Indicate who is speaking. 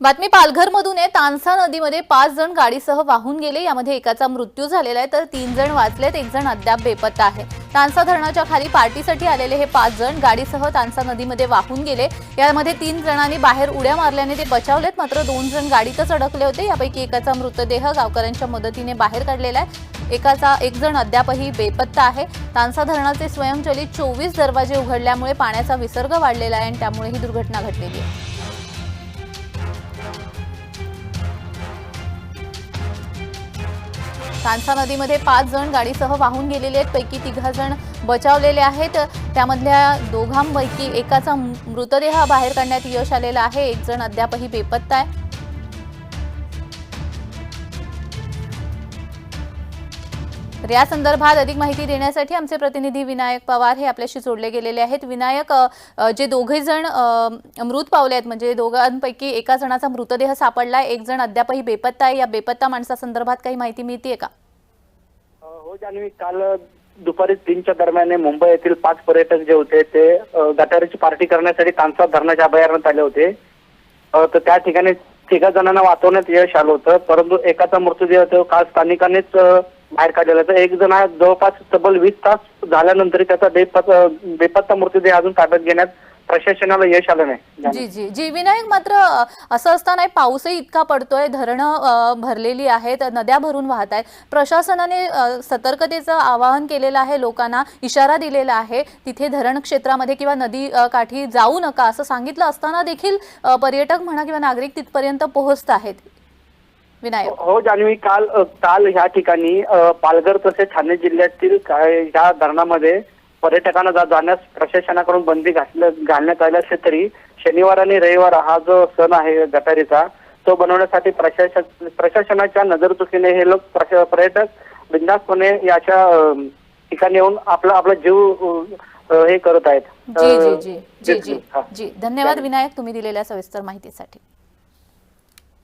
Speaker 1: बातमी पालघरमधून आहे. तानसा नदीमध्ये पाच जण गाडीसह वाहून गेले. यामध्ये एकाचा मृत्यू झालेला आहे. तर तीन जण वाचलेत. एक जण अद्याप बेपत्ता आहे. तानसा धरणाच्या खाली पार्टीसाठी आलेले हे पाच जण गाडीसह तानसा नदीमध्ये वाहून गेले. यामध्ये तीन जणांनी बाहेर उड्या मारल्याने ते बचावलेत. मात्र दोन जण गाडीतच अडकले होते. यापैकी एकाचा मृतदेह गावकऱ्यांच्या मदतीने बाहेर काढलेला आहे. एकाचा एक जण अद्यापही बेपत्ता आहे. तानसा धरणाचे स्वयंचलित चोवीस दरवाजे उघडल्यामुळे पाण्याचा विसर्ग वाढलेला आहे आणि त्यामुळे ही दुर्घटना घडलेली आहे. कांसा नदीमध्ये पाच जण गाडीसह वाहून गेलेले आहेत. पैकी तिघा जण बचावलेले आहेत. त्यामधल्या दोघांपैकी एकाचा मृतदेह बाहेर काढण्यात यश आलेलं आहे. एक जण अद्यापही बेपत्ता आहे. तर या संदर्भात अधिक माहिती देण्यासाठी आमचे प्रतिनिधी विनायक पवार हे आपल्याशी जोडले गेलेले आहेत. विनायक जे दोघे जण मृत पावले आहेत म्हणजे दोघांपैकी एका जणाचा मृतदेह सापडला एक जण अद्यापही बेपत्ता आहे. या बेपत्ता माणसासंदर्भात काही माहिती मिळतीये का?
Speaker 2: हो जान्हवी. काल दुपारी तीनच्या दरम्यान मुंबई येथील पाच पर्यटक जे होते ते गटारीची पार्टी करण्यासाठी तांसा धरणाच्या अभयारण्यात आले होते. तर त्या ठिकाणी तिघा जणांना वाचवण्यात यश आलं होतं परंतु एकाचा मृतदेह तो काल स्थानिकांनीच बाहेर काढलेला. तर एक जण हा जवळपास तब्बल वीस तास झाल्यानंतर त्याचा बेपत्ता बेपत्ता मृतदेह अजून ताब्यात घेण्यात प्रशासनाला यश आलं नाही.
Speaker 1: जी जी. जी विनायक मात्र असं असताना पाऊसही इतका पडतोय. धरणं भरलेली आहेत नद्या भरून वाहत आहेत. प्रशासनाने सतर्कतेचं आवाहन केलेलं आहे लोकांना इशारा दिलेला आहे तिथे धरण क्षेत्रामध्ये किंवा नदी काठी जाऊ नका असं सांगितलं असताना देखील पर्यटक म्हणा किंवा नागरिक तिथपर्यंत पोहोचत आहेत. विनायक.
Speaker 2: हो जान्हवी काल काल ह्या ठिकाणी पालघर तसेच ठाणे जिल्ह्यातील काय ह्या धरणामध्ये पर्यटकांना जाण्यास प्रशासनाकडून बंदी घातलं घालण्यात आली असली तरी शनिवार आणि रविवार हा जो सण आहे गटारीचा तो बनवण्यासाठी प्रशासन प्रशासनाच्या नजरचुकीने हे लोक पर्यटक बिंदासपणे याच्या ठिकाणी येऊन आपला आपला जीव हे करत आहेत.
Speaker 1: जी जी जी जी
Speaker 2: हा.
Speaker 1: जी. धन्यवाद विनायक तुम्ही दिलेल्या सविस्तर माहितीसाठी.